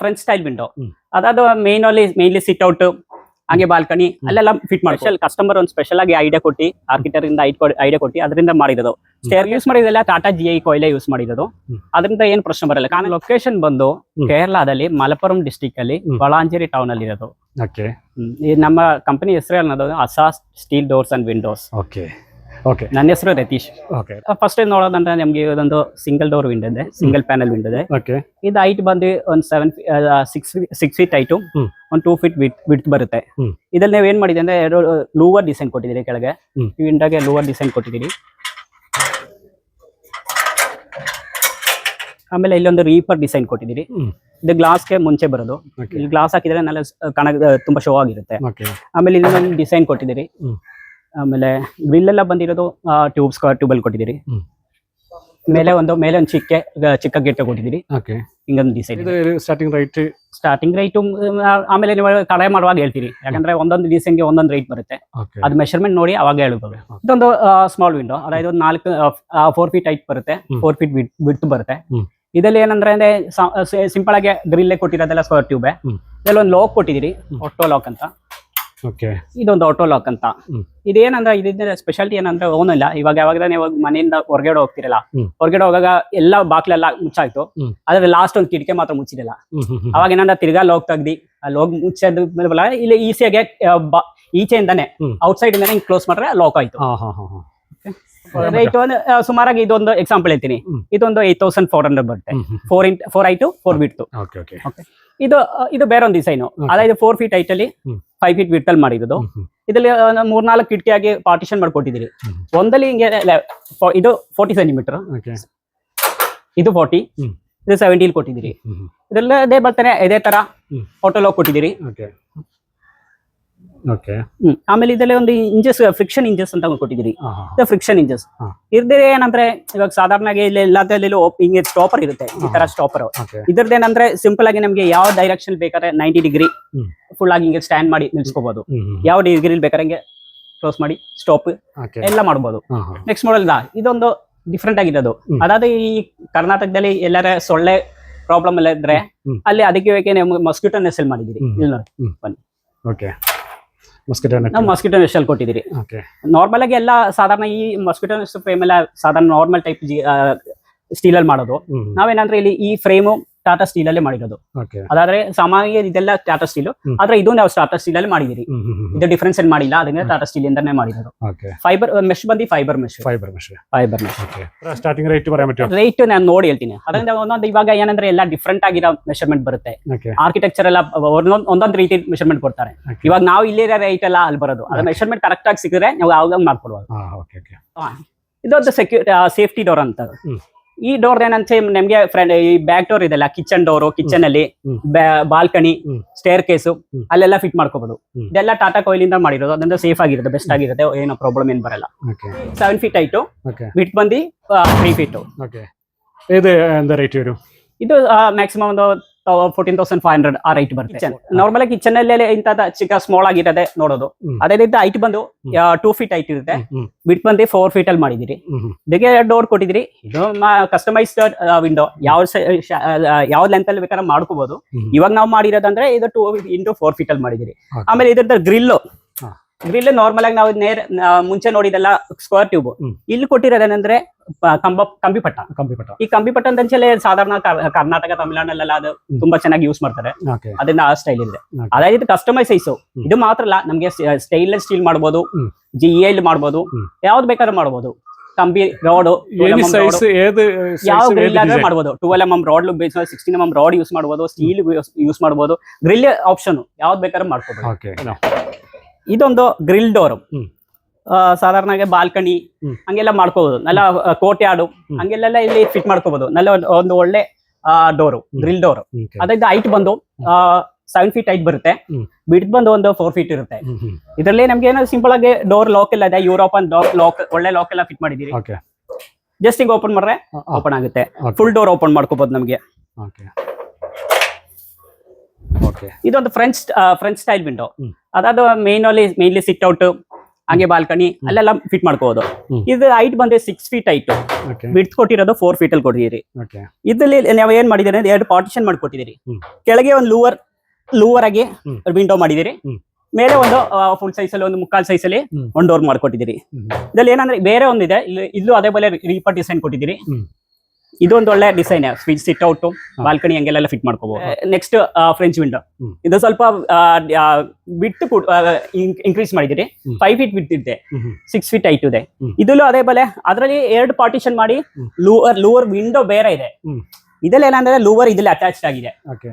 French style window. ಅದಾದ main ಅಲ್ಲಿ mainly sit out ಹಂಗೆ ಬಾಲ್ಕನಿ ಅಲ್ಲೆಲ್ಲ ಫಿಟ್ ಮಾಡಿ ಕಸ್ಟಮರ್ ಒಂದು ಸ್ಪೆಷಲ್ ಆಗಿ ಐಡಿಯಾ ಕೊಟ್ಟು ಆರ್ಕಿಟೆಕ್ಟ್ ಇಂದ ಐಡಿಯಾ ಕೊಟ್ಟು ಅದರಿಂದ ಮಾಡಿರೋದು stair use ಮಾಡಿದೆಲ್ಲ Tata G I coil use ಮಾಡಿರೋದು ಅದರಿಂದ ಏನ್ ಪ್ರಶ್ನೆ ಬರಲ್ಲ. ಕಾರಣ ಲೊಕೇಶನ್ ಬಂದು ಕೇರಳದಲ್ಲಿ ಮಲಪ್ಪುರಂ ಡಿಸ್ಟಿಕ್ ಅಲ್ಲಿ. ಬಳಾಂಜೇರಿ ಟೌನ್ ಅಲ್ಲಿ ಇರೋದು. ನಮ್ಮ ಕಂಪನಿ ಹೆಸರು ಅನ್ನೋದು ಅಸಾಸ್ steel doors and windows okay okay ನನ್ನ ಹೆಸರು ರತೀಶ್. ಓಕೆ ಫಸ್ಟ್ ಟೈಮ್ ನೋಡೋದಂದ್ರೆ ನಮ್ಗೆ ಇದೊಂದು ಸಿಂಗಲ್ ಡೋರ್ ವಿಂಡೋ ಇದೆ. ಸಿಂಗಲ್ ಪ್ಯಾನಲ್ ವಿಂಡೋ ಇದೆ. ಓಕೆ ಇದು ಹೈಟ್ ಬಂದು ಒಂದು seven six six feet height ಒಂದು ಟೂ ಫೀಟ್ ವಿಡ್ತ್ ಬರುತ್ತೆ. ಇದ್ರಲ್ಲಿ ನೀವು ಏನ್ ಮಾಡಿದೆ ಅಂದ್ರೆ ಎರಡು ಲೂವರ್ ಡಿಸೈನ್ ಕೊಟ್ಟಿದ್ದೀರಿ ಕೆಳಗೆ. ಈ ವಿಂಡೋಗೆ ಲೂವರ್ ಡಿಸೈನ್ ಕೊಟ್ಟಿದ್ದೀರಿ. ಆಮೇಲೆ ಇಲ್ಲೊಂದು ರೀಪರ್ ಡಿಸೈನ್ ಕೊಟ್ಟಿದ್ದೀರಿ. ಇದು ಗ್ಲಾಸ್ಗೆ ಮುಂಚೆ ಬರೋದು. ಇಲ್ಲಿ ಗ್ಲಾಸ್ ಹಾಕಿದ್ರೆ ನಾಳೆ ಕಣ ತುಂಬಾ ಶೋ ಆಗಿರುತ್ತೆ. ಆಮೇಲೆ ಇಲ್ಲಿ ಡಿಸೈನ್ ಕೊಟ್ಟಿದ್ದೀರಿ. ಆಮೇಲೆ ಗ್ರಿಲ್ ಎಲ್ಲ ಬಂದಿರೋದು ಟ್ಯೂಬ್ ಸ್ಕ್ವೇರ್ ಟ್ಯೂಬ್ ಅಲ್ಲಿ ಕೊಟ್ಟಿದ್ದೀರಿ. ಮೇಲೆ ಒಂದು ಮೇಲೆ ಒಂದು ಚಿಕ್ಕ ಚಿಕ್ಕ ಗೇಟ್ ಕೊಟ್ಟಿದ್ದೀರಿ okay. ಹಿಂಗೊಂದು design starting right starting right ಆಮೇಲೆ ನೀವು ಕಡೆ ಮಾಡುವಾಗ ಹೇಳ್ತೀರಿ. ಯಾಕಂದ್ರೆ ಒಂದೊಂದು ಡಿಸೈನ್ಗೆ ಒಂದೊಂದು ರೈಟ್ ಬರುತ್ತೆ. ಅದು ಮೆಷರ್ಮೆಂಟ್ ನೋಡಿ ಅವಾಗ ಹೇಳ್ಬೋದು. ಇದೊಂದು ಸ್ಮಾಲ್ ವಿಂಡೋ ಅದಾയത് ಒಂದು ನಾಲ್ಕು ಫೋರ್ ಫೀಟ್ ಹೈಟ್ ಬರುತ್ತೆ. ಫೋರ್ ಫೀಟ್ ಬಿಡ್ತು ಬರುತ್ತೆ. ಇದರಲ್ಲಿ ಏನಂದ್ರೆ ಅಂದ್ರೆ ಸಿಂಪಲ್ ಆಗಿ ಗ್ರಿಲ್ಲೇ ಕೊಟ್ಟಿರೋದೆಲ್ಲ ಸ್ಕ್ವೇರ್ ಟ್ಯೂಬ್. ಇದರಲ್ಲಿ ಒಂದು ಲಾಕ್ ಕೊಟ್ಟಿದ್ದೀರಿ. ಒಟ್ಟೋ ಲಾಕ್ ಅಂತ. ಇದೊಂದು ಆಟೋ ಲಾಕ್ ಅಂತ. ಇದೇನಂದ್ರೆ ಇದ್ರ ಸ್ಪೆಷಾಲಿಟಿ ಏನಂದ್ರೆ ಇಲ್ಲ ಇವಾಗ ಯಾವಾಗ ನೀವು ಮನೆಯಿಂದ ಹೊರಗಡೆ ಹೋಗ್ತಿರಲ್ಲ. ಹೊರಗಡೆ ಹೋಗಾಗ ಎಲ್ಲ ಬಾಕ್ಲೆಲ್ಲ ಮುಚ್ಚಾಯ್ತು. ಆದ್ರೆ ಲಾಸ್ಟ್ ಒಂದು ಕಿಟಕಿ ಮಾತ್ರ ಹ್ಮ್ ಅವಾಗ ಏನಂದ್ರೆ ತಿರ್ಗಾ ಲೋಗ್ ತೆಗ್ದಿ ಅಲ್ಲಿ ಹೋಗಿ ಮುಚ್ಚದ ಮೇಲೆ ಇಲ್ಲಿ ಈಸಿಯಾಗಿ ಈಚೆಯಿಂದಾನೆ ಔಟ್ ಔಟ್ಸೈಡ್ ಇಂದಾನೆ ಕ್ಲೋಸ್ ಮಾಡ್ರೆ ಲಾಕ್ ಆಯ್ತು. ಒಂದು ಸುಮಾರಾಗಿ ಇದೊಂದು ಎಕ್ಸಾಂಪಲ್ ಹೇಳ್ತೀನಿ. ಇದೊಂದು ಏಟ್ ತೌಸಂಡ್ ಫೋರ್ ಹಂಡ್ರೆಡ್ ಬರುತ್ತೆ. Four into four height four ಬಿಟ್ಟು ಓಕೆ ಓಕೆ ಇದು ಇದು ಬೇರೆ ಒಂದು ಡಿಸೈನು ಇದು ಫೋರ್ ಫೀಟ್ ಹೈಟ್ ಅಲ್ಲಿ ಫೈವ್ ಫೀಟ್ ವಿಟ್ಟಲ್ ಅಲ್ಲಿ ಮಾಡಿರೋದು. ಇದ್ರಲ್ಲಿ ಮೂರ್ನಾಲ್ಕು ಕಿಟಕಿಯಾಗಿ ಪಾರ್ಟಿಷನ್ ಮಾಡ್ಕೊಟ್ಟಿದ್ದೀರಿ. ಹ್ಮ್. ಒಂದಲ್ಲಿ ಹಿಂಗೆ ಇದು ಫೋರ್ಟಿ ಸೆಂಟಿಮೀಟರ್ ಇದು ಫೋರ್ಟಿ. ಇದು ಸೆವೆಂಟೀಲ್ ಕೊಟ್ಟಿದ್ದೀರಿ. ಇದೆಲ್ಲ ಅದೇ ಬರ್ತಾನೆ ಇದೇ ತರ ಹೋಟೆಲ್ ಹೋಗಿ ಕೊಟ್ಟಿದ್ದೀರಿ. ಹ್ಮ್. ಆಮೇಲೆ ಇದರಲ್ಲಿ ಒಂದು ಇಂಜಸ್ ಫ್ರಿಕ್ಷನ್ ಇಂಜಸ್ ಅಂತ ಕೊಟ್ಟಿದ್ದೀರಿ. Friction hinges. ಇರ್ದೇ ಏನಂದ್ರೆ ಇವಾಗ ಸಾಧಾರಣ ಎಲ್ಲದರಲ್ಲಿ ಹಿಂಗೆ ಸ್ಟಾಪರ್ ಇರುತ್ತೆ ಈ ತರ ಸ್ಟಾಪರ್ ಇದ್ರದ್ದೇನಂದ್ರೆ ಇದ್ರದ್ದು ಏನಂದ್ರೆ ಸಿಂಪಲ್ ಆಗಿ ನಮ್ಗೆ ಯಾವ ಡೈರೆಕ್ಷನ್ ಬೇಕಾದ್ರೆ ನೈಂಟಿ ಡಿಗ್ರಿ ಫುಲ್ ಆಗಿ ಹಿಂಗೆ ಸ್ಟ್ಯಾಂಡ್ ಮಾಡಿ ನಿಲ್ಸ್ಕೋಬಹುದು ಯಾವ ಡಿಗ್ರಿ ಬೇಕಾದ್ರೆ ಹಿಂಗೆ ಕ್ಲೋಸ್ ಮಾಡಿ ಸ್ಟಾಪ್ ಓಕೆ ಎಲ್ಲ ಹಾ ನೆಕ್ಸ್ಟ್ ಮಾಡಲ್ ಇದೊಂದು ಡಿಫ್ರೆಂಟ್ ಆಗಿರೋದು. ಅದು ಅದಾದ ಈ ಕರ್ನಾಟಕದಲ್ಲಿ ಎಲ್ಲರ ಸೊಳ್ಳೆ ಪ್ರಾಬ್ಲಮ್ ಎಲ್ಲ ಇದ್ರೆ. ಅಲ್ಲಿ ಅದಕ್ಕೆ ಮಸ್ಕಿಟೋ ನೆಸಲ್ ಮಾಡಿದಿರಿ ಬನ್ನಿ ಇಲ್ಲಿ ನೋಡಿ ಓಕೆ ಮಸ್ಕಿಟೋ ನಾವು ಮಸ್ಕಿಟೋ ನೆಸಲ್ ಕೊಟ್ಟಿದ್ದೀರಿ. ನಾರ್ಮಲ್ ಆಗಿ ಎಲ್ಲ ಸಾಧಾರಣ ಈ ಮಸ್ಕಿಟೋ ಫ್ರೇಮ್ ಎಲ್ಲ ಸಾಧಾರಣ ನಾರ್ಮಲ್ ಟೈಪ್ ಸ್ಟೀಲ್ ಅಲ್ಲಿ ಮಾಡೋದು. ನಾವೇನಂದ್ರೆ ಇಲ್ಲಿ ಈ ಫ್ರೇಮು ಟಾಟಾ ಸ್ಟೀಲ್ ಅಲ್ಲೇ ಮಾಡಿರೋದು. ಅದಾದ್ರೆ ಸಾಮಾನ್ಯ ಇದೆಲ್ಲ ಟಾಟಾ ಸ್ಟೀಲ್ ಆದ್ರೆ ಇದೊಂದು ನಾವು ಟಾಟಾ ಸ್ಟೀಲ್ ಅಲ್ಲಿ ಮಾಡಿದಿರಿ. ಇದು ಡಿಫ್ರೆನ್ಸ್ ಏನ್ ಮಾಡಿಲ್ಲ ಅದನ್ನ ಟಾಟಾ ಸ್ಟೀಲ್ ಇಂದಾನೆ ಮಾಡಿರೋದು. ಫೈಬರ್ ಮೆಶ್ ಬಂದಿ fibre mesh fibre mesh fibre mesh starting rate rate ನಾನು ನೋಡಿ ಹೇಳ್ತೀನಿ. ಅದರಿಂದ ಒಂದೊಂದು ಇವಾಗ ಏನಂದ್ರೆ ಎಲ್ಲ ಡಿಫ್ರೆಂಟ್ ಆಗಿರೋ ಮೆಷರ್ಮೆಂಟ್ ಬರುತ್ತೆ. ಆರ್ಕಿಟೆಕ್ಚರ್ ಎಲ್ಲ ಒಂದೊಂದು ಒಂದೊಂದು ರೀತಿ ಮೆಷರ್ಮೆಂಟ್ ಕೊಡ್ತಾರೆ. ಇವಾಗ ನಾವು ಇಲ್ಲಿ ರೇಟ್ ಎಲ್ಲ ಅಲ್ಲಿ ಬರೋದು. ಅದ್ರ ಮೆಷರ್ಮೆಂಟ್ ಕರೆಕ್ಟ್ ಆಗಿ ಸಿಕ್ಕಿದ್ರೆ ನಾವು ಆವಾಗ ಮಾಡ್ಕೊಡ್ಬೋದು. ಇದೊಂದು ಸೆಕ್ಯೂರ್ ಸೇಫ್ಟಿ ಡೋರ್ ಅಂತ. ಈ ಡೋರ್ ಏನಂತ ನಮ್ಗೆ ಫ್ರೆಂಡ್ ಈ ಬ್ಯಾಕ್ ಡೋರ್ ಇದೆಲ್ಲ ಕಿಚನ್ ಡೋರ್ ಕಿಚನ್ ಅಲ್ಲಿ ಬಾಲ್ಕನಿ ಸ್ಟೇರ್ ಕೇಸು ಅಲ್ಲೆಲ್ಲ ಫಿಟ್ ಮಾಡ್ಕೋಬಹುದು ಇದೆಲ್ಲ ಟಾಟಾ ಕೊಯ್ಲಿಂದ ಇಂದ ಮಾಡಿರೋದು ಅದರಿಂದ ಸೇಫ್ ಆಗಿರುತ್ತೆ ಬೆಸ್ಟ್ ಆಗಿರುತ್ತೆ ಏನೋ ಪ್ರಾಬ್ಲಮ್ ಏನ್ ಬರಲ್ಲ. ಸೆವೆನ್ ಫೀಟ್ ಐಟು ಬಿಟ್ ಬಂದು ತ್ರೀ ಫೀಟ್ ಇದು ಮ್ಯಾಕ್ಸಿಮಮ್ ಒಂದು ಫೋರ್ಟೀನ್ ತೌಸಂಡ್ ಫೈವ್ ಹಂಡ್ರೆಡ್ ಆ ರೈಟ್ ಬರುತ್ತೆ. ನಾರ್ಮಲ್ ಆಗಿ ಕಿಚನ್ ಅಲ್ಲಿ ಇಂತದ ಚಿಕ್ಕ ಸ್ಮಾಲ್ ಆಗಿರದೆ ನೋಡೋದು. ಅದೇ ರೀತಿ ಹೈಟ್ ಬಂದು. ಟೂ ಫೀಟ್ ಹೈಟ್ ಇರುತ್ತೆ. ಬಿಟ್ ಬಂದು ಫೋರ್ ಫೀಟ್ ಅಲ್ಲಿ ಮಾಡಿದಿರಿ ಬೇಗ ಡೋರ್ ಕೊಟ್ಟಿದ್ರಿ ಇದು ಕಸ್ಟಮೈಸ್ಡ್ ವಿಂಡೋ ಯಾವ ಯಾವ ಲೆಂತ್ ಅಲ್ಲಿ ಬೇಕಾದ್ರೆ ಮಾಡ್ಕೋಬಹುದು. ಇವಾಗ ನಾವು ಮಾಡಿರೋದಂದ್ರೆ ಇದು ಟೂ ಇಂಟು ಫೋರ್ ಫೀಟ್ ಅಲ್ಲಿ ಮಾಡಿದಿರಿ ಆಮೇಲೆ ಇದ್ರದ್ದು ಗ್ರಿಲ್. ಗ್ರಿಲ್ ನಾರ್ಮಲ್ ಆಗಿ ನಾವು ನೇರ ಮುಂಚೆ ನೋಡಿದಲ್ಲ ಸ್ಕ್ವೇರ್ ಟ್ಯೂಬ್ ಇಲ್ಲಿ ಕೊಟ್ಟಿರೋದೇನಂದ್ರೆ ಕಂಬ ಕಂಬಿಪಟ್ಟ. ಕಂಬಿಪಟ್ಟ. ಈ ಕಂಬಿಪಟ್ಟ ಅಂತ ಅಂಚೆಲೆ ಸಾಧಾರಣ ಕರ್ನಾಟಕ ತಮಿಳುನಾಡಲ್ಲೆಲ್ಲ ಅದು ತುಂಬಾ ಚೆನ್ನಾಗಿ ಯೂಸ್ ಮಾಡ್ತಾರೆ. ಅದನ್ನ ಆ ಸ್ಟೈಲ್ ಇದೆ ಅದಾയത് ಕಸ್ಟಮೈಸ್ ಕಸ್ಟಮೈಸೈಸ್ ಇದು ಮಾತ್ರ ಅಲ್ಲ ನಮ್ಗೆ ಸ್ಟೈನ್ಲೆಸ್ ಸ್ಟೀಲ್ ಮಾಡ್ಬೋದು ಜಿ ಎಲ್ ಮಾಡ್ಬೋದು ಯಾವ್ದು ಬೇಕಾದ್ರೂ ಮಾಡ್ಬೋದು. ಕಂಬಿ ರಾಡ್ ಯಾವ ಗ್ರಿಲ್ ಆದ್ರೆ ಮಾಡಬಹುದು twelve M M rod base sixteen M M rod use ಮಾಡಬಹುದು ಸ್ಟೀಲ್ ಯೂಸ್ ಮಾಡಬಹುದು ಗ್ರಿಲ್ ಆಪ್ಷನ್ ಯಾವ್ದು ಬೇಕಾದ್ರೂ ಮಾಡ್ಕೋಬಹುದು ಇದೊಂದು ಗ್ರಿಲ್ ಡೋರ್ ಸಾಧಾರಣ ಸಾಧಾರಣವಾಗಿ ಬಾಲ್ಕನಿ. ಹಂಗೆಲ್ಲ ಮಾಡ್ಕೋಬಹುದು ನಲ್ಲ ಕೋಟೆ ಆಡು ಹಂಗೆಲ್ಲ ಇಲ್ಲಿ ಫಿಟ್ ಮಾಡ್ಕೋಬಹುದು ನಲ್ಲ ಒಂದು- ಒಳ್ಳೆ ಡೋರು ಗ್ರಿಲ್ ಡೋರ್ ಅದ್ರ ಹೈಟ್ ಬಂದು ಸೆವೆನ್ ಫೀಟ್ ಹೈಟ್ ಬರುತ್ತೆ. ಬಿಡ್ ಬಂದು ಒಂದು ಫೋರ್ ಫೀಟ್ ಇರುತ್ತೆ. ಇದರಲ್ಲಿ ನಮ್ಗೆ ಏನೋ ಸಿಂಪಲ್ ಆಗಿ ಡೋರ್ ಲಾಕ್ ಎಲ್ಲ ಇದೆ. ಯುರೋಪನ್ ಲಾಕ್ ಒಳ್ಳೆ ಲಾಕ್ ಎಲ್ಲ ಫಿಟ್ ಮಾಡಿದೀರಿ ಜಸ್ಟ್ ಹಿಂಗ್ ಓಪನ್ ಮಾಡ್ರೆ ಓಪನ್ ಆಗುತ್ತೆ. ಫುಲ್ ಡೋರ್ ಓಪನ್ ಮಾಡ್ಕೋಬಹುದು ನಮಗೆ. ಇದೊಂದು ಫ್ರೆಂಚ್ ಫ್ರೆಂಚ್ ಸ್ಟೈಲ್ ವಿಂಡೋ. ಅದಾದ ಮೇನ್ ಅಲ್ಲಿ ಮೇನ್ಲಿ ಸಿಟ್ ಔಟ್ ಹಂಗೆ ಬಾಲ್ಕನಿ ಅಲ್ಲೆಲ್ಲ ಫಿಟ್ ಮಾಡ್ಕೋಬಹುದು. ಇದು ಹೈಟ್ ಬಂದ್ರೆ ಸಿಕ್ಸ್ ಫೀಟ್ ಹೈಟ್ ಬಿಡ್ತ್ ಕೊಟ್ಟಿರೋದು ಫೋರ್ ಫೀಟ್ ಅಲ್ಲಿ ಕೊಟ್ಟಿದ್ದೀರಿ ಇದ್ರಲ್ಲಿ ನಾವು ಏನ್ ಮಾಡಿದ್ದೀರಿ ಎರಡು ಪಾರ್ಟಿಷನ್ ಮಾಡ್ಕೊಟ್ಟಿದ್ದೀರಿ. ಕೆಳಗೆ ಒಂದು ಲೂವರ್ ಲೂವರ್ ಆಗಿ ವಿಂಡೋ ಮಾಡಿದಿರಿ ಮೇಲೆ ಒಂದು ಫುಲ್ ಸೈಜ್ ಅಲ್ಲಿ ಒಂದು ಮುಕ್ಕಾಲ್ ಸೈಜ್ ಅಲ್ಲಿ. ಒಂದು ಡೋರ್ ಮಾಡ್ಕೊಟ್ಟಿದ್ದೀರಿ. ಇದ್ರಲ್ಲಿ ಏನಂದ್ರೆ ಬೇರೆ ಒಂದಿದೆ. ಇಲ್ಲಿ ಅದೇ പോലെ ರೀಪರ್ ಡಿಸೈನ್ ಕೊಟ್ಟಿದ್ದೀರಿ. ಇದೊಂದು ಒಳ್ಳೆ design switch sit out balcony ಹಂಗೆಲ್ಲ ಫಿಟ್ ಮಾಡ್ಕೋಬಹುದು ನೆಕ್ಸ್ಟ್ ಫ್ರೆಂಚ್ ವಿಂಡೋ ಇದು ಸ್ವಲ್ಪ ಬಿಟ್ಟು ಇನ್ಕ್ರೀಸ್ ಮಾಡಿದಿರಿ. ಫೈವ್ ಫೀಟ್ ಬಿಟ್ಟಿದ್ದೆ ಸಿಕ್ಸ್ ಫೀಟ್ ಹೈಟ್ ಇದೆ. ಇದಲ್ಲೂ ಅದೇ ಬಲೆ ಅದರಲ್ಲಿ ಎರಡು ಪಾರ್ಟಿಷನ್ ಮಾಡಿ. ಲೂವರ್ ಲೂವರ್ ವಿಂಡೋ ಬೇರೆ ಇದೆ. ಇದೆಲ್ಲ ಏನಂದ್ರೆ ಲೂವರ್ ಇದಲ್ಲೇ ಅಟ್ಯಾಚ್ಡ್ ಆಗಿದೆ.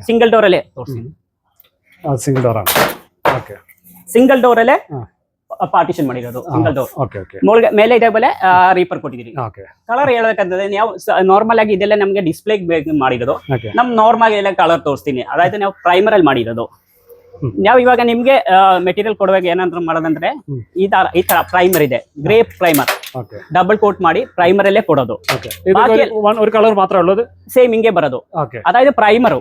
ಸಿಂಗಲ್ ಡೋರ್ ಅಲ್ಲೇ. ಸಿಂಗಲ್ ಡೋರ್ ಸಿಂಗಲ್ ಡೋರ್ ಅಲ್ಲೇ. ಪಾರ್ಟಿಷನ್ ಮಾಡಿರೋದು ಸಿಂಗಲ್ ಡೋರ್ ಓಕೆ ಮೇಲೆ ಇದೆ ಬೆಲೆ ರೀಪರ್ ಕೊಟ್ಟಿದ್ದೀರಿ ಕಲರ್ ಹೇಳಬೇಕಂತಂದ್ರೆ ನಾವು ನಾರ್ಮಲ್ ಆಗಿ ಇದೆಲ್ಲ ನಮಗೆ ಡಿಸ್ಪ್ಲೇ ಮಾಡಿರೋದು. ನಮ್ ನಾರ್ಮಲ್ ಎಲ್ಲ ಕಲರ್ ತೋರಿಸ್ತೀನಿ. ಅದಾಯ್ತು ನಾವು ಪ್ರೈಮರ್ ಅಲ್ಲಿ ಮಾಡಿರೋದು. ನಾವು ಇವಾಗ ನಿಮ್ಗೆ ಮೆಟೀರಿಯಲ್ ಕೊಡುವಾಗ ಏನಂತ ಮಾಡೋದಂದ್ರೆ ಈ ತರ ಈ ತರ ಪ್ರೈಮರ್ ಇದೆ. ಗ್ರೇಪ್ ಪ್ರೈಮರ್ ಡಬಲ್ ಕೋಟ್ ಮಾಡಿ ಪ್ರೈಮರ್ ಅಲ್ಲೇ ಕೊಡೋದು ಕಲರ್ ಮಾತ್ರ ಸೇಮ್ ಹಿಂಗೆ ಬರೋದು. ಅದಾಯ್ತು ಪ್ರೈಮರ್ പ്രൈമർ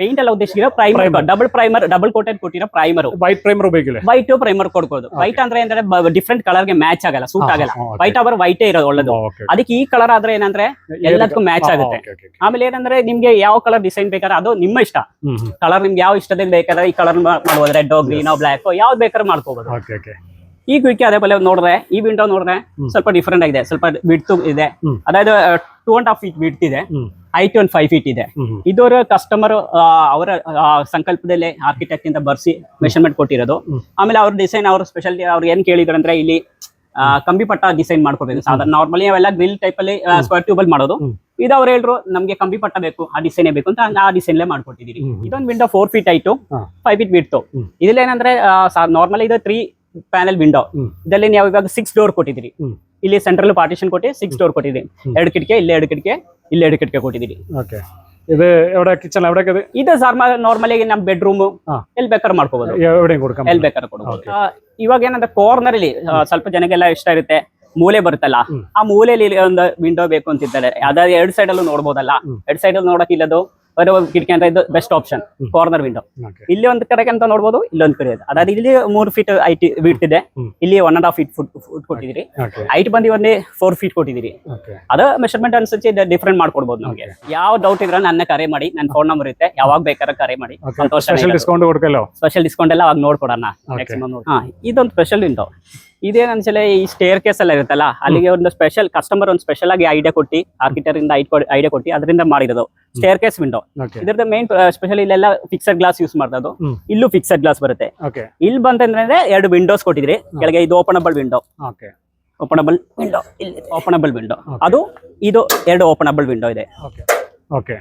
ಪೇಂಟ್ ಎಲ್ಲ ಉದ್ದೇಶಿಸಿರೋ primer double primer double coat ಅಲ್ಲಿ ಕೊಟ್ಟಿರೋ ಪ್ರೈಮರ್ ವೈಟ್ ಪ್ರೈಮರ್ ഉപയോഗിക്കില്ലേ ವೈಟ್ ಪ್ರೈಮರ್ ಕೊಡ್ಕೊಳ್ಳೋದು ವೈಟ್ ಅಂದ್ರೆ ಏನಂದ್ರೆ ಡಿಫ್ರೆಂಟ್ ಕಲರ್ಗೆ ಮ್ಯಾಚ್ ಆಗಲ್ಲ ಸೂಟ್ ಆಗಲ್ಲ. ವೈಟ್ ಅವರ್ ವೈಟೇ ಇರೋದು ಒಳ್ಳೇದು. ಅದಕ್ಕೆ ಈ ಕಲರ್ ಆದ್ರೆ ಏನಂದ್ರೆ ಎಲ್ಲದಕ್ಕೂ ಮ್ಯಾಚ್ ಆಗುತ್ತೆ. ಆಮೇಲೆ ಏನಂದ್ರೆ ನಿಮ್ಗೆ ಯಾವ ಕಲರ್ ಡಿಸೈನ್ ಬೇಕಾದ್ರೆ ಅದು ನಿಮ್ಮ ಇಷ್ಟ. ಕಲರ್ ನಿಮ್ಗೆ ಯಾವ ಇಷ್ಟದಿಂದ ಬೇಕಾದ್ರೆ ಈ ಕಲರ್ ಮಾಡ್ಬೋದು ರೆಡ್ ಗ್ರೀನ್ ಬ್ಲಾಕ್ ಯಾವ್ದು ಬೇಕಾದ್ರೆ ಮಾಡ್ಕೋಬಹುದು ಈ ಕ್ವಿಕ್ಕೆ ಅದೇ ನೋಡ್ರೆ ಈ ವಿಂಡೋ ನೋಡ್ರೆ ಸ್ವಲ್ಪ ಡಿಫ್ರೆಂಟ್ ಆಗಿದೆ ಸ್ವಲ್ಪ ವಿಡ್ತ್ ಇದೆ. ಅದಾയത് ಟೂ ಅಂಡ್ ಹಾಫ್ ಫೀಟ್ ಬಿಡ್ತಿದೆ ಐಟ್ ಒಂದು ಫೈವ್ ಫೀಟ್ ಇದೆ. ಇದರ ಕಸ್ಟಮರ್ ಅವರ ಸಂಕಲ್ಪದಲ್ಲಿ ಆರ್ಕಿಟೆಕ್ಟ್ ಇಂದ ಬರ್ಸಿ ಮೆಷರ್ಮೆಂಟ್ ಕೊಟ್ಟಿರೋದು. ಆಮೇಲೆ ಅವ್ರ ಡಿಸೈನ್ ಅವ್ರ ಸ್ಪೆಷಾಲಿಟಿ ಅವ್ರು ಏನ್ ಕೇಳಿದ್ರು ಅಂದ್ರೆ ಇಲ್ಲಿ ಕಂಬಿ ಪಟ್ಟ ಡಿಸೈನ್ ಮಾಡ್ಕೊಬೇಕು ಸಾಧಾರಣ ನಾರ್ಮಲಿ ಅವೆಲ್ಲ ಗ್ರಿಲ್ ಟೈಪ್ ಅಲ್ಲಿ ಸ್ಕ್ವೇರ್ ಟ್ಯೂಬಲ್ ಮಾಡೋದು. ಇದು ಅವ್ರು ಹೇಳ್ರು ನಮ್ಗೆ ಕಂಬಿ ಪಟ್ಟ ಬೇಕು ಆ ಡಿಸೈನ್ ಬೇಕು ಅಂತ ಆ ಡಿಸೈನ್ಲೇ ಮಾಡ್ಕೊಟ್ಟಿದೀವಿ ಇದೊಂದು window four feet height five feet width ಇದಿಲ್ಲ ಏನಂದ್ರೆ ನಾರ್ಮಲಿ ಇದು ತ್ರೀ ಪ್ಯಾನಲ್ ವಿಂಡೋ ಹ್ಮ್. ಇದರಲ್ಲಿ ನೀವು ಇವಾಗ ಸಿಕ್ಸ್ ಡೋರ್ ಕೊಟ್ಟಿದ್ದೀರಿ ಹ್ಮ್. ಇಲ್ಲಿ ಸೆಂಟ್ರಲ್ ಪಾರ್ಟಿಷನ್ ಕೊಟ್ಟು ಸಿಕ್ಸ್ ಡೋರ್ ಕೊಟ್ಟಿದ್ದೀರಿ ಹ್ಮ್. ಎರಡು ಕಿಟಕಿ ಇಲ್ಲಿ ಎರಡು ಕಿಟಕಿ ಇಲ್ಲಿ ಎರಡು ಕಿಟಕಿ ಕೊಟ್ಟಿದ್ದೀರಿ ಓಕೆ ഇത് എവിടെ കിച്ചൺ എവിടെയൊക്കെ ഇത് ಇದು ನಾರ್ಮಲ್ ಆಗಿ ನಮ್ಮ ಬೆಡ್ರೂಮ್ ಹಾ. ಎಲ್ಲಿ ಬೇಕಾದ್ರೆ ಮಾಡ್ಕೋಬಹುದು എവിടെയും കൊടുക്കാം ಎಲ್ಲಿ ಬೇಕಾದ್ರೆ ಕೊಡಬಹುದು ಇವಾಗ ಏನಂದ್ರೆ ಕಾರ್ನರ್ ಅಲ್ಲಿ ಆ, ಸ್ವಲ್ಪ ಜನಗೆಲ್ಲ ಇಷ್ಟ ಇರುತ್ತೆ ಮೂಲೆ ಬರುತ್ತಲ್ಲ ಹ್ಮ್. ಆ ಮೂಲೆಯಲ್ಲಿ ಇಲ್ಲಿ ಒಂದು ವಿಂಡೋ ಬೇಕು ಅಂತಿದ್ದಾರೆ ಅದಾದ ಎರಡ್ ಸೈಡ್ ಅಲ್ಲೂ ನೋಡ್ಬೋದಲ್ಲ ಹ್ಮ್. ಎರಡ್ ಸೈಡ್ ಅಲ್ಲಿ ನೋಡಕ್ ಇಲ್ಲದು ಕಿಟಕಿ ಅಂತ ಇದು ಬೆಸ್ಟ್ ಆಪ್ಷನ್ ಕಾರ್ನರ್ ವಿಂಡೋ ಇಲ್ಲಿ ಒಂದ್ ಕಡೆ ಅಂತ ನೋಡ್ಬೋದು ಇಲ್ಲೊಂದ್ ಕಡೆ ಇದೆ ಅದಾದ ಇಲ್ಲಿ ಮೂರ್ ಫೀಟ್ ಐಟಿ ಬಿಡ್ತಿದೆ ಇಲ್ಲಿ one and half feet foot foot ಕೊಟ್ಟಿದ್ರಿ height ಬಂದಿ ಒಂದೇ ಫೋರ್ ಫೀಟ್ ಕೊಟ್ಟಿದ್ರಿ ಅದ ಮೆಷರ್ಮೆಂಟ್ ಅನ್ಸರಿಸಿ ಡಿಫ್ರೆಂಟ್ ಮಾಡ್ಕೊಡ್ಬೋದು ನಮಗೆ ಯಾವ ಡೌಟ್ ಇದ್ರೆ ನನ್ನ ಕರೆ ಮಾಡಿ ನನ್ನ ಫೋನ್ ನಂಬರ್ ಇರುತ್ತೆ ಯಾವಾಗ ಬೇಕಾದ್ರೆ ಕರೆ ಮಾಡಿ ಸ್ಪೆಷಲ್ ಡಿಸ್ಕೌಂಟ್ ಎಲ್ಲ ಅವಾಗ ನೋಡ್ಕೊಡೋಣ ಇದೊಂದು ಸ್ಪೆಷಲ್ ವಿಂಡೋ ಇದೇನ್ ಈ ಸ್ಟೇರ್ ಕೇಸ್ ಎಲ್ಲ ಇರುತ್ತಲ್ಲ ಅಲ್ಲಿಗೆ ಒಂದು ಸ್ಪೆಷಲ್ ಕಸ್ಟಮರ್ ಒಂದು ಸ್ಪೆಷಲ್ ಆಗಿ ಐಡಿಯಾ ಕೊಟ್ಟಿ ಆರ್ಕಿಟೆಕ್ಟ್ ಇಂದ ಐಡಿಯಾ ಕೊಟ್ಟಿ ಅದರಿಂದ ಮಾಡಿರೋದು. ಸ್ಟೇರ್ ಕೇಸ್ ವಿಂಡೋ ಇದ್ರದ್ದು ಮೇನ್ ಸ್ಪೆಷಲ್ ಇಲ್ಲೆಲ್ಲ ಫಿಕ್ಸೆಡ್ ಗ್ಲಾಸ್ ಯೂಸ್ ಮಾಡೋದು ಇಲ್ಲೂ ಫಿಕ್ಸೆಡ್ ಗ್ಲಾಸ್ ಬರುತ್ತೆ. ಇಲ್ಲಿ ಬಂತಂದ್ರೆ ಎರಡು ವಿಂಡೋಸ್ ಕೊಟ್ಟಿದ್ರಿ. ಕೆಳಗೆ ಇದು ಓಪನಬಲ್ ವಿಂಡೋ ಓಪನಬಲ್ ವಿಂಡೋ ಇಲ್ಲಿ ಓಪನಬಲ್ ವಿಂಡೋ ಅದು ಇದು ಎರಡು ಓಪನಬಲ್ ವಿಂಡೋ ಇದೆ. ಓಕೆ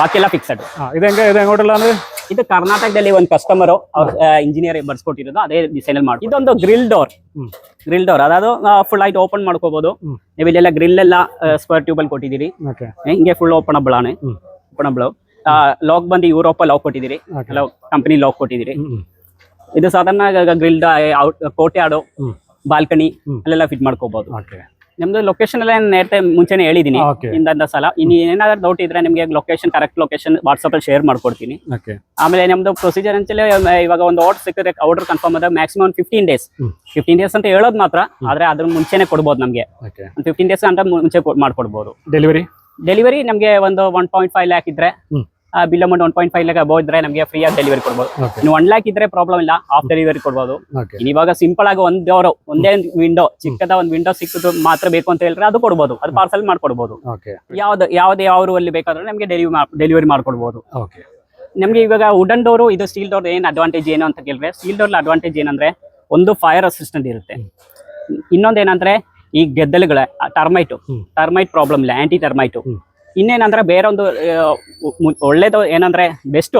ಬಾಕಿ ಎಲ್ಲ ಫಿಕ್ಸೆಡ್ ಇದೆ ಹೆಂಗೆ ಇದೆ ಹೋಟೆಲ್ ಅಂದ್ರೆ ಇದು ಕರ್ನಾಟಕದಲ್ಲಿ ಒಂದು ಕಸ್ಟಮರ್ ಅವ್ರ ಇಂಜಿನಿಯರ್ ಬರ್ಸ್ಕೊಟ್ಟಿರೋದು ಅದೇ ಡಿಸೈನ್ ಅಲ್ಲಿ ಮಾಡಿ ಇದೊಂದು ಗ್ರಿಲ್ ಡೋರ್ ಗ್ರಿಲ್ ಡೋರ್ ಅದಾದ್ರು ಫುಲ್ ಆಯ್ತು ಓಪನ್ ಮಾಡ್ಕೋಬಹುದು. ನೀವು ಇಲ್ಲೆಲ್ಲ ಗ್ರಿಲ್ ಎಲ್ಲ ಸ್ಕ್ವೇರ್ ಟ್ಯೂಬ್ ಅಲ್ಲಿ ಕೊಟ್ಟಿದ್ದೀರಿ. ಹಿಂಗೆ ಫುಲ್ ಓಪನ್ ആണ് ಓಪನ್ ಓಪನಬಲ್ ಲಾಕ್ ಬಂದು ಯುರೋಪ್ ಲಾಕ್ ಕೊಟ್ಟಿದ್ದೀರಿ. ಕಂಪನಿ ಲಾಕ್ ಕೊಟ್ಟಿದ್ದೀರಿ. ಇದು ಸಾಧಾರಣ ಗ್ರಿಲ್ ಕೋಟೆ ಆಡೋ. ಬಾಲ್ಕನಿ. ಅಲ್ಲೆಲ್ಲ ಫಿಟ್ ಮಾಡ್ಕೋಬಹುದು ನಿಮ್ದು ಲೊಕೇಶನ್ ಎಲ್ಲ ನೇರತೆ ಮುಂಚೆನೆ ಹೇಳಿದೀನಿ. ಇಂದ ಸಲ ಇನ್ನು ಏನಾದ್ರು ಡೌಟ್ ಇದ್ರೆ ನಿಮ್ಗೆ ಲೊಕೇಶನ್ ಕರೆಕ್ಟ್ ಲೊಕೇಶನ್ ವಾಟ್ಸ್ಆಪ್ ಅಲ್ಲಿ ಶೇರ್ ಮಾಡ್ಕೊಡ್ತೀನಿ. ಆಮೇಲೆ ನಿಮ್ದು ಪ್ರೊಸೀಜರ್ ಅಂತಲೇ ಇವಾಗ ಒಂದು ಆರ್ಡರ್ ಸಿಕ್ಕಿದ್ರೆ ಆರ್ಡರ್ ಕನ್ಫರ್ಮ್ ಆದ್ರೆ maximum fifteen days fifteen days ಅಂತ ಹೇಳೋದು ಮಾತ್ರ ಆದ್ರೆ ಅದ್ರ ಮುಂಚೆನೆ ಕೊಡ್ಬೋದು ನಮಗೆ. ಫಿಫ್ಟೀನ್ ಡೇಸ್ ಅಂತ ಮುಂಚೆ ಮಾಡ್ಕೊಡ್ಬೋದು. ಡೆಲಿವರಿ ಡೆಲಿವರಿ ನಮಗೆ ಒಂದು ಒನ್ ಪಾಯಿಂಟ್ ಫೈವ್ ಲ್ಯಾಕ್ ಇದ್ರೆ bill amount one point five lakh above ಇದ್ರೆ ನಮಗೆ ಫ್ರೀ ಆಫ್ ಡೆಲಿವರಿ ಕೊಡ್ಬೋದು. ನೀವು ಒನ್ ಲ್ಯಾಕ್ ಇದ್ರೆ ಪ್ರಾಬ್ಲಮ್ ಇಲ್ಲ ಆಫ್ ಡೆಲಿವರಿ ಕೊಡ್ಬೋದು. ಓಕೆ ಇವಾಗ ಸಿಂಪಲ್ ಆಗಿ ಒಂದೇ ಡೋರ್ ಒಂದೇ ವಿಂಡೋ ಚಿಕ್ಕದ ಒಂದು ವಿಂಡೋ ಸಿಕ್ಕದು ಮಾತ್ರ ಬೇಕು ಅಂತ ಹೇಳಿದ್ರೆ ಅದು ಕೊಡ್ಬೋದು. ಅದು ಪಾರ್ಸಲ್ ಮಾಡ್ಕೊಡ್ಬೋದು. ಯಾವ್ದು ಯಾವ್ದು ಯಾವ ಊರಲ್ಲಿ ಬೇಕಾದ್ರೆ ನಮಗೆ ಡೆಲಿವರಿ ಡೆಲಿವರಿ ಮಾಡ್ಕೊಡ್ಬೋದು. ನಮ್ಗೆ ಇವಾಗ ವುಡನ್ ಡೋರ್ ಇದು ಸ್ಟೀಲ್ ಡೋರ್ ಏನು ಅಡ್ವಾಂಟೇಜ್ ಏನು ಅಂತ ಕೇಳಿದ್ರೆ ಸ್ಟೀಲ್ ಡೋರ್ ಅಡ್ವಾಂಟೇಜ್ ಏನಂದ್ರೆ ಒಂದು ಫೈರ್ ಅಸಿಸ್ಟೆಂಟ್ ಇರುತ್ತೆ. ಇನ್ನೊಂದೇನಂದ್ರೆ ಈ ಗೆದ್ದಲುಗಳ ಟರ್ಮೈಟು ಟರ್ಮೈಟ್ ಪ್ರಾಬ್ಲಮ್ ಇಲ್ಲ ಆಂಟಿ ಟರ್ಮೈಟು. ಇನ್ನೇನಂದ್ರೆ ಬೇರೊಂದು ಒಳ್ಳೇದು ಏನಂದ್ರೆ ಬೆಸ್ಟ್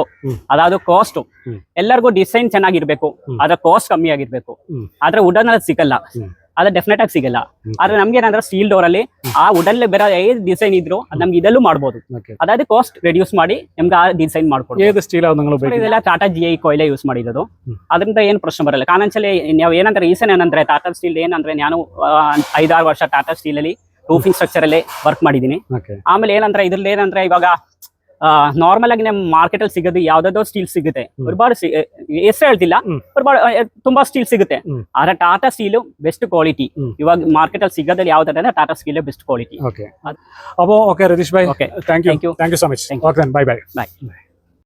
ಅದಾದ್ರು ಕಾಸ್ಟ್ ಎಲ್ಲರಿಗೂ ಡಿಸೈನ್ ಚೆನ್ನಾಗಿರ್ಬೇಕು ಅದ್ರ ಕಾಸ್ಟ್ ಕಮ್ಮಿ ಆಗಿರ್ಬೇಕು. ಆದ್ರೆ ವುಡನ್ ಅಲ್ಲಿ ಸಿಗಲ್ಲ. ಅದು ಡೆಫಿನೆಟ್ ಆಗಿ ಸಿಗಲ್ಲ. ಆದ್ರೆ ನಮ್ಗೆ ಏನಂದ್ರೆ ಸ್ಟೀಲ್ ಡೋರ್ ಅಲ್ಲಿ ಆ ವುಡನ್ ಬೇರೆ ಏನ್ ಡಿಸೈನ್ ಇದ್ರು ನಮ್ಗೆ ಇದಲ್ಲೂ ಮಾಡಬಹುದು ಅದಾದ್ರೆ ಕಾಸ್ಟ್ ರೆಡ್ಯೂಸ್ ಮಾಡಿ ನಮ್ಗೆ ಆ ಡಿಸೈನ್ ಮಾಡ್ಕೊಡ್ತೀವಿ ಸ್ಟೀಲ್ ಇದೆಲ್ಲ ಟಾಟಾ ಜಿ ಐ ಕೊಯ್ಲೆ ಯೂಸ್ ಮಾಡಿರೋದು. ಅದರಿಂದ ಏನ್ ಪ್ರಶ್ನೆ ಬರಲ್ಲ. ಕಾನಂಚಲ್ಲಿ ನಾವು ಏನಂದ್ರೆ ರೀಸನ್ ಏನಂದ್ರೆ ಟಾಟಾ ಸ್ಟೀಲ್ ಏನಂದ್ರೆ ನಾನು ಐದಾರು ವರ್ಷ ಟಾಟಾ ಸ್ಟೀಲ್ ಅಲ್ಲಿ ರೂಫಿಂಗ್ ಸ್ಟ್ರಕ್ಚರ್ ಅಲ್ಲಿ ವರ್ಕ್ ಮಾಡಿದ್ದೀನಿ ಓಕೆ ಆಮೇಲೆ ಏನಂದ್ರೆ ಇದ್ರಲ್ಲಿ ಏನಂದ್ರೆ ಇವಾಗ ನಾರ್ಮಲ್ ಆಗಿ ನಮ್ಮ ಮಾರ್ಕೆಟ್ ಅಲ್ಲಿ ಸಿಗೋದು ಯಾವ್ದಾದ್ರು ಸ್ಟೀಲ್ ಸಿಗುತ್ತೆ ಹ್ಮ್. ഒരുപാട് ಹೆಸರು ಹೇಳ್ತಿಲ್ಲ ಹ್ಮ್. ഒരുപാട് ಆ, ತುಂಬಾ ಸ್ಟೀಲ್ ಸಿಗುತ್ತೆ ಹ್ಮ್. ಆದ್ರೆ ಟಾಟಾ ಸ್ಟೀಲ್ ಬೆಸ್ಟ್ ಕ್ವಾಲಿಟಿ ಹ್ಮ್. ಇವಾಗ ಮಾರ್ಕೆಟ್ ಅಲ್ಲಿ ಸಿಗೋದ್ರಲ್ಲಿ ಯಾವ್ದಂದ್ರೆ Tata steel best quality okay അപ്പോൾ okay Ratheesh bhai Okay. Thank you Thank you. Thank you so much